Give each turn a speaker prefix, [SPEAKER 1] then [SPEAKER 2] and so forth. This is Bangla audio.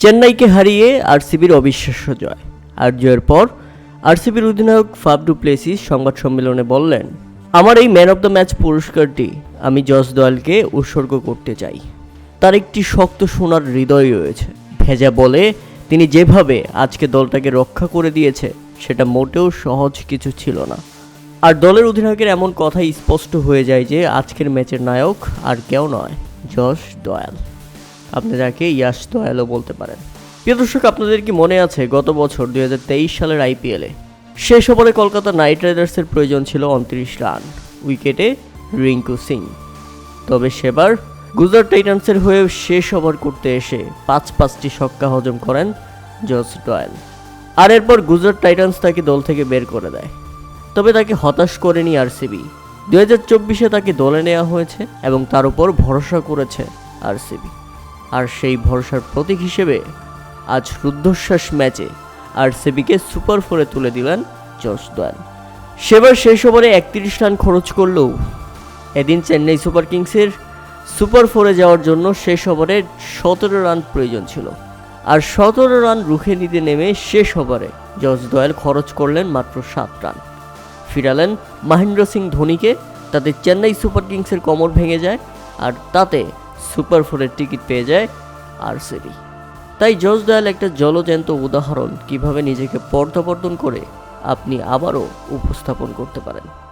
[SPEAKER 1] চেন্নাইকে হারিয়ে আরসিবির অবিশ্বাস্য জয়। আর জয়ের পর আরসিবির অধিনায়ক ফাব ডু প্লেসিস সংবাদ সম্মেলনে বললেন, আমার এই ম্যান অব দ্য ম্যাচ পুরস্কারটি আমি জস দয়ালকে উৎসর্গ করতে চাই। তার একটি শক্ত সোনার হৃদয় রয়েছে। ভেজা বলে তিনি যেভাবে আজকে দলটাকে রক্ষা করে দিয়েছে, সেটা মোটেও সহজ কিছু ছিল না। আর দলের অধিনায়কের এমন কথাই স্পষ্ট হয়ে যায় যে, আজকের ম্যাচের নায়ক আর কেউ নয় যশ দয়াল আপনি যাকে ইয়াশ দয়ালও বলতে পারেন। প্রিয় দর্শক, আপনাদের কি মনে আছে গত বছর দুই হাজার তেইশ সালের আইপিএলে শেষ ওভারে কলকাতা নাইট রাইডার্সের প্রয়োজন ছিল উনত্রিশ রান, উইকেটে রিঙ্কু সিং। তবে সেবার গুজরাট টাইটান্সের হয়ে শেষ ওভার করতে এসে পাঁচ পাঁচটি ছক্কা হজম করেন জস ডয়েল আর এরপর গুজরাট টাইটান্স তাকে দল থেকে বের করে দেয়। তবে তাকে হতাশ করেনি আরসিবি দু হাজার চব্বিশে তাকে দলে নেওয়া হয়েছে এবং তার উপর ভরসা করেছে আরসিবি আর সেই ভরসার প্রতীক হিসেবে আজ রুদ্ধশ্বাস ম্যাচে আর আরসিবিকে সুপার ফোরে তুলে দিলেন জস দয়াল সেবার শেষ ওভারে একত্রিশ রান খরচ করলেও এদিন চেন্নাই সুপার কিংসের সুপার ফোরে যাওয়ার জন্য শেষ ওভারে সতেরো রান প্রয়োজন ছিল। আর সতেরো রান রুখে নিতে নেমে শেষ ওভারে জস দয়াল খরচ করলেন মাত্র সাত রান। ফিরালেন মহেন্দ্র সিং ধোনিকে, তাতে চেন্নাই সুপার কিংসের কোমর ভেঙে যায়, আর তাতে সুপার ফোরের টিকিট পেয়ে যায় আরসিবি তাই জজ দয়াল একটা জলজ্যান্ত উদাহরণ কীভাবে নিজেকে পর্দাবর্তন করে আপনি আবারও উপস্থাপন করতে পারেন।